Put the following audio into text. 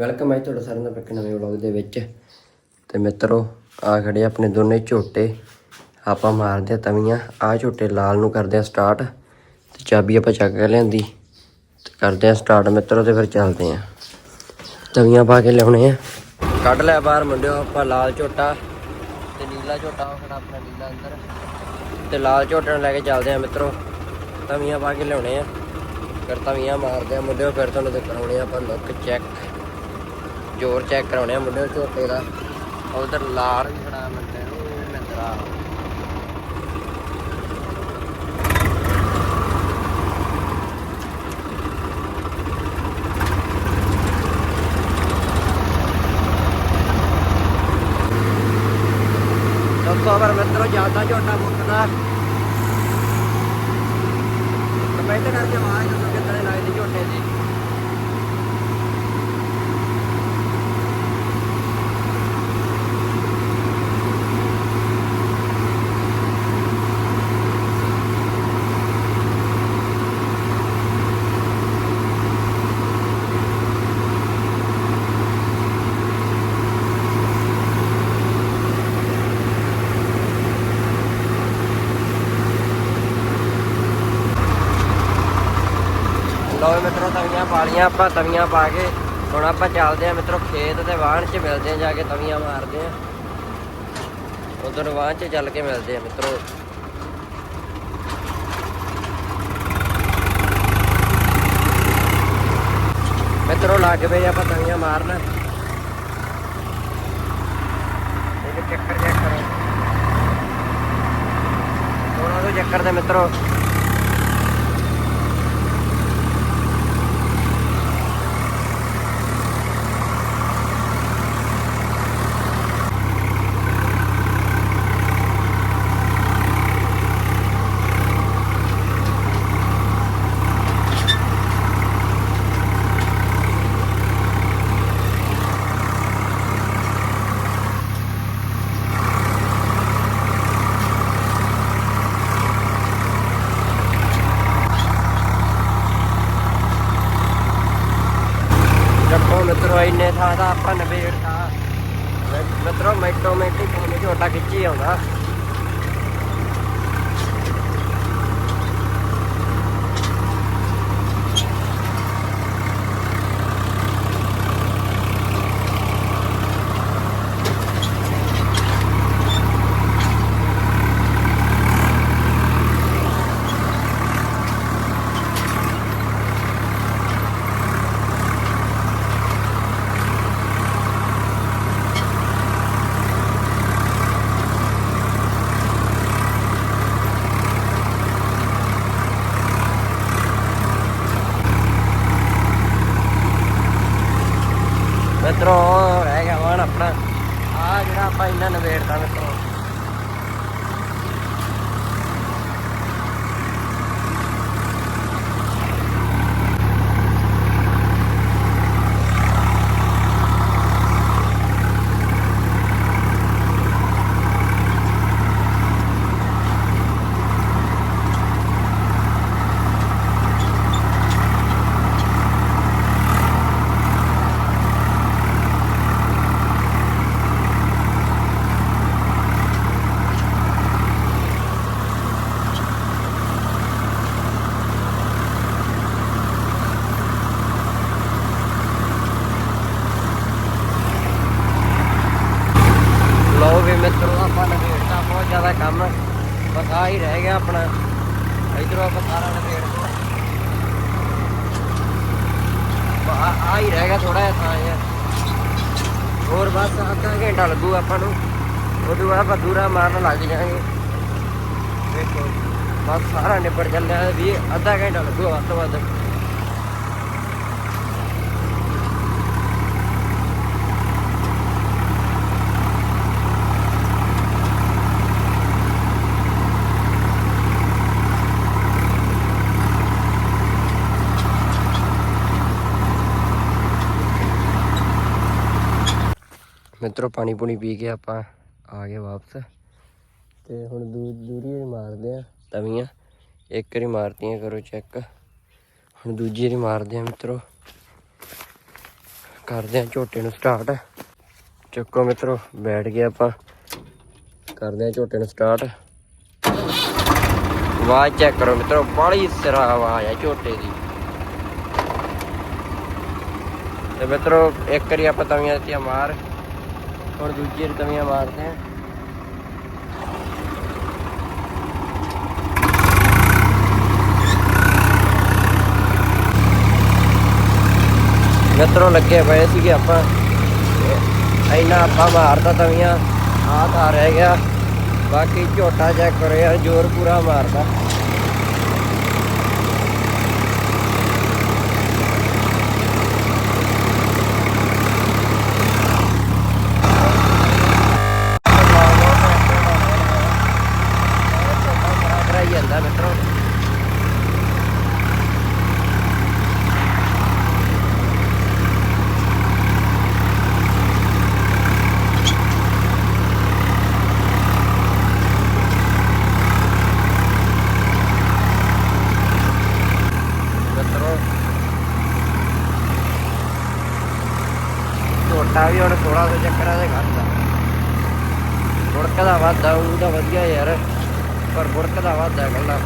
Welcome ਹੈ ਤੁਹਾਡਾ ਸਾਰਿਆਂ ਦਾ ਇੱਕ ਨਵੇਂ ਵਲੌਗ ਦੇ ਵਿੱਚ। ਤੇ ਮਿੱਤਰੋ ਆ ਖੜੇ ਆਪਣੇ ਦੋਨੇ ਝੋਟੇ। ਆਪਾਂ ਮਾਰਦੇ ਆ ਤਵੀਆਂ। ਆ ਝੋਟੇ ਲਾਲ ਨੂੰ ਕਰਦੇ ਆ ਸਟਾਰਟ ਤੇ ਚਾਬੀ ਆਪਾਂ ਚੱਕ ਕੇ ਲਿਆਂਦੀ। ਤੇ ਕਰਦੇ ਆ ਸਟਾਰਟ ਮਿੱਤਰੋ ਤੇ ਫਿਰ ਚੱਲਦੇ ਆ। ਤਵੀਆਂ ਪਾ ਕੇ ਲਿਆਉਣੇ ਆ। ਕੱਢ ਲਿਆ ਬਾਹਰ ਮੁੰਡਿਓ, ਆਪਾਂ ਲਾਲ ਝੋਟਾ। ਤੇ ਨੀਲਾ ਝੋਟਾ, ਉਹ ਖੜਾ ਆਪਣਾ ਨੀਲਾ ਅੰਦਰ। ਤੇ ਲਾਲ ਝੋਟੇ ਨੂੰ ਲੈ ਕੇ ਚੱਲਦੇ ਆ ਮਿੱਤਰੋ। ਤਵੀਆਂ ਪਾ ਕੇ ਲਿਆਉਣੇ ਆ। ਫਿਰ ਤਵੀਆਂ ਮਾਰਦੇ ਆ ਮੁੰਡਿਓ, ਫਿਰ ਤੁਹਾਨੂੰ ਦਿਖਾਉਣੇ ਆ ਆਪਾਂ ਲੁੱਕ ਚੈੱਕ ਜ਼ੋਰ ਚੈੱਕ ਕਰਾਉਣੇ ਆ ਮੁੰਡੇ ਝੋਟੇ ਦਾ। ਉਧਰ ਲਾਲ ਵੀ ਖੜਾ ਮੰਡੇ ਨੂੰ ਨਜ਼ਰਾ ਪਰ ਮਿੱਤਰੋ ਜ਼ਿਆਦਾ ਝੋਟਾ ਮੁੱਕਦਾ। ਕਮੈਂਟ ਕਰਕੇ ਆਵਾਜ਼ ਦੱਸੋ ਕਿੱਦਾਂ ਲੱਗਦੀ ਝੋਟੇ ਦੀ। ਲਓ ਮਿੱਤਰੋ, ਤਵੀਆਂ ਪਾ ਲਈਆਂ ਆਪਾਂ ਤਵੀਆਂ ਪਾ ਕੇ ਹੁਣ ਆਪਾਂ ਚੱਲਦੇ ਆ ਮਿੱਤਰੋ, ਖੇਤ ਤੇ ਵਾਹਣ 'ਚ ਮਿਲਦੇ ਆ ਜਾ ਕੇ ਤਵੀਆਂ ਮਾਰਦੇ ਆ ਉਧਰ ਵਾਹਣ 'ਚ ਚੱਲ ਕੇ ਮਿਲਦੇ ਆ ਮਿੱਤਰੋ। ਮਿੱਤਰੋ, ਲੱਗ ਪਏ ਆਪਾਂ ਤਵੀਆਂ ਮਾਰਨ। ਇਹ ਚੱਕਰ ਚੈੱਕ ਕਰੋ। ਉਹਨਾਂ ਤੋਂ ਚੱਕਰ ਦੇ ਮਿੱਤਰੋ ਜੱਪੋ ਮਿੱਤਰੋ ਇੰਨੇ ਥਾਂ ਦਾ ਆਪਾਂ ਨਵੇੜਤਾ ਮਿੱਤਰੋ ਮੈਟੋ ਮੈਟੀ ਕੋਲ ਝੋਟਾ ਖਿੱਚੀ ਆਉਂਦਾ। ਮਿੱਤਰੋ ਰਹਿ ਗਿਆ ਵਾਣ ਆਪਣਾ। ਆ ਜਿਹੜਾ ਆਪਾਂ ਇੰਨਾ ਨਵੇੜਤਾ ਮਿੱਤਰੋ ਲਓ ਵੀ ਮਿੱਤਰੋ ਆਪਾਂ ਨਵੇੜਤਾ ਬਹੁਤ ਜ਼ਿਆਦਾ ਕੰਮ ਬਸ ਆ ਹੀ ਰਹਿ ਗਿਆ ਆਪਣਾ। ਇਧਰੋਂ ਆਪਾਂ ਸਾਰਾ ਨਵੇੜ ਆ ਹੀ ਰਹਿ ਗਿਆ ਥੋੜਾ ਜਿਹਾ ਥਾਂ ਯਾਰ ਹੋਰ ਬਸ ਅੱਧਾ ਘੰਟਾ ਲੱਗੂ ਆਪਾਂ ਨੂੰ। ਉਦੋਂ ਬਾਅਦ ਆਪਾਂ ਦੂਰਾ ਮਾਰਨ ਲੱਗ ਜਾਾਂਗੇ ਦੇਖੋ, ਬਸ ਸਾਰਾ ਨਿਬੜ ਚੱਲਿਆ ਵੀ ਅੱਧਾ ਘੰਟਾ ਲੱਗੂ ਵੱਧ ਤੋਂ ਵੱਧ ਮਿੱਤਰੋ, ਪਾਣੀ ਪੂਣੀ ਪੀ ਕੇ ਆਪਾਂ ਆ ਗਏ ਵਾਪਸ। ਤੇ ਹੁਣ ਦੂ, ਦੂਰੀ ਮਾਰਦੇ ਆ ਤਵੀਆਂ। ਇੱਕ ਵਾਰੀ ਮਾਰਤੀਆਂ, ਕਰੋ ਚੈੱਕ ਹੁਣ ਦੂਜੀ ਵਾਰੀ ਮਾਰਦੇ ਆ ਮਿੱਤਰੋ। ਕਰਦੇ ਆ ਝੋਟੇ ਨੂੰ ਸਟਾਰਟ ਚੱਕੋ ਮਿੱਤਰੋ, ਬੈਠ ਗਏ ਆਪਾਂ। ਕਰਦੇ ਆ ਝੋਟੇ ਨੂੰ ਸਟਾਰਟ ਆਵਾਜ਼ ਚੈੱਕ ਕਰੋ ਮਿੱਤਰੋ, ਬੜੀ ਸਿਰਾ ਆਵਾਜ਼ ਆ ਝੋਟੇ ਦੀ। ਤੇ ਮਿੱਤਰੋ, ਇੱਕ ਵਾਰੀ ਆਪਾਂ ਤਵੀਆਂ ਦਿੱਤੀਆਂ ਮਾਰ। ਹੁਣ ਦੂਜੀ ਵਾਰੀ ਤਵੀਆਂ ਮਾਰਦੇ ਆ ਮਿੱਤਰੋ ਲੱਗੇ ਪਏ ਸੀਗੇ ਆਪਾਂ ਤੇ ਇੰਨਾ ਆਪਾਂ ਮਾਰਦਾ ਤਵੀਆਂ ਆਹ ਤਾਂ ਰਹਿ ਗਿਆ ਬਾਕੀ ਝੋਟਾ ਚੈੱਕ ਕਰੋ ਯਾਰ ਜ਼ੋਰ ਪੂਰਾ ਮਾਰਦਾ ਭਰਾਈ ਜਾਂਦਾ ਮਿੱਤਰੋ ਮਿੱਤਰੋ ਝੋਟਾ ਵੀ ਹੁਣ ਥੋੜਾ ਜਿਹਾ ਚੱਕਰਾਂ ਦੇ ਘੱਟਦਾ ਬੁੜਕ ਦਾ ਵਾਧਾ ਉਹਦਾ ਵਧੀਆ ਯਾਰ, ਪਰ ਬੁੜਕ ਦਾ ਵਾਧਾ ਗੱਲਾਂ